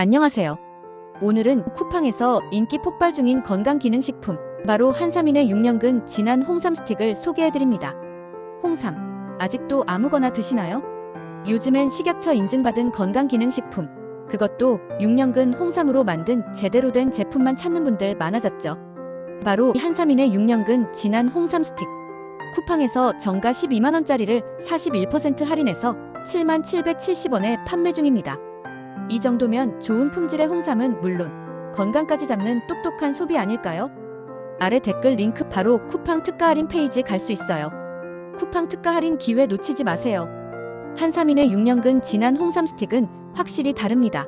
안녕하세요. 오늘은 쿠팡에서 인기 폭발 중인 건강기능식품 바로 한삼인의 6년근 진한 홍삼 스틱을 소개해드립니다. 홍삼 아직도 아무거나 드시나요? 요즘엔 식약처 인증받은 건강기능식품 그것도 6년근 홍삼으로 만든 제대로 된 제품만 찾는 분들 많아졌죠. 바로 이 한삼인의 6년근 진한 홍삼 스틱 쿠팡에서 정가 12만원짜리를 41% 할인해서 7만 770원에 판매 중입니다. 이 정도면 좋은 품질의 홍삼은 물론 건강까지 잡는 똑똑한 소비 아닐까요? 아래 댓글 링크 바로 쿠팡 특가 할인 페이지 갈 수 있어요. 쿠팡 특가 할인 기회 놓치지 마세요. 한삼인의 6년근 진한 홍삼 스틱은 확실히 다릅니다.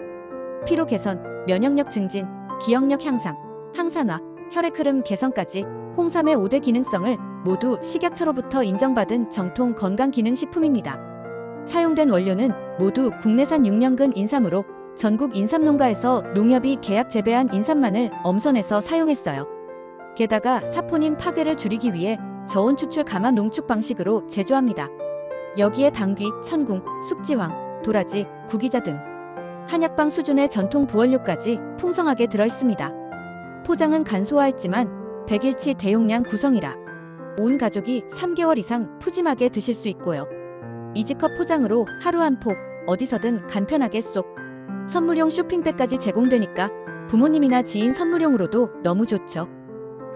피로 개선, 면역력 증진, 기억력 향상, 항산화, 혈액 흐름 개선까지 홍삼의 5대 기능성을 모두 식약처로부터 인정받은 정통 건강기능식품입니다. 사용된 원료는 모두 국내산 6년근 인삼으로 전국 인삼농가에서 농협이 계약 재배한 인삼만을 엄선해서 사용했어요. 게다가 사포닌 파괴를 줄이기 위해 저온 추출 감화 농축 방식으로 제조합니다. 여기에 당귀, 천궁, 숙지황, 도라지, 구기자 등 한약방 수준의 전통 부원료까지 풍성하게 들어 있습니다. 포장은 간소화했지만 100일치 대용량 구성이라 온 가족이 3개월 이상 푸짐하게 드실 수 있고요. 이지컵 포장으로 하루 한 폭 어디서든 간편하게 쏙 선물용 쇼핑백까지 제공되니까 부모님이나 지인 선물용으로도 너무 좋죠.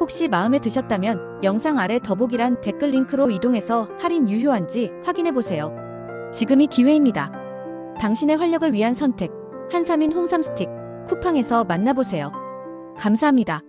혹시 마음에 드셨다면 영상 아래 더보기란 댓글 링크로 이동해서 할인 유효한지 확인해 보세요. 지금이 기회입니다. 당신의 활력을 위한 선택 한삼인 홍삼 스틱 쿠팡에서 만나보세요. 감사합니다.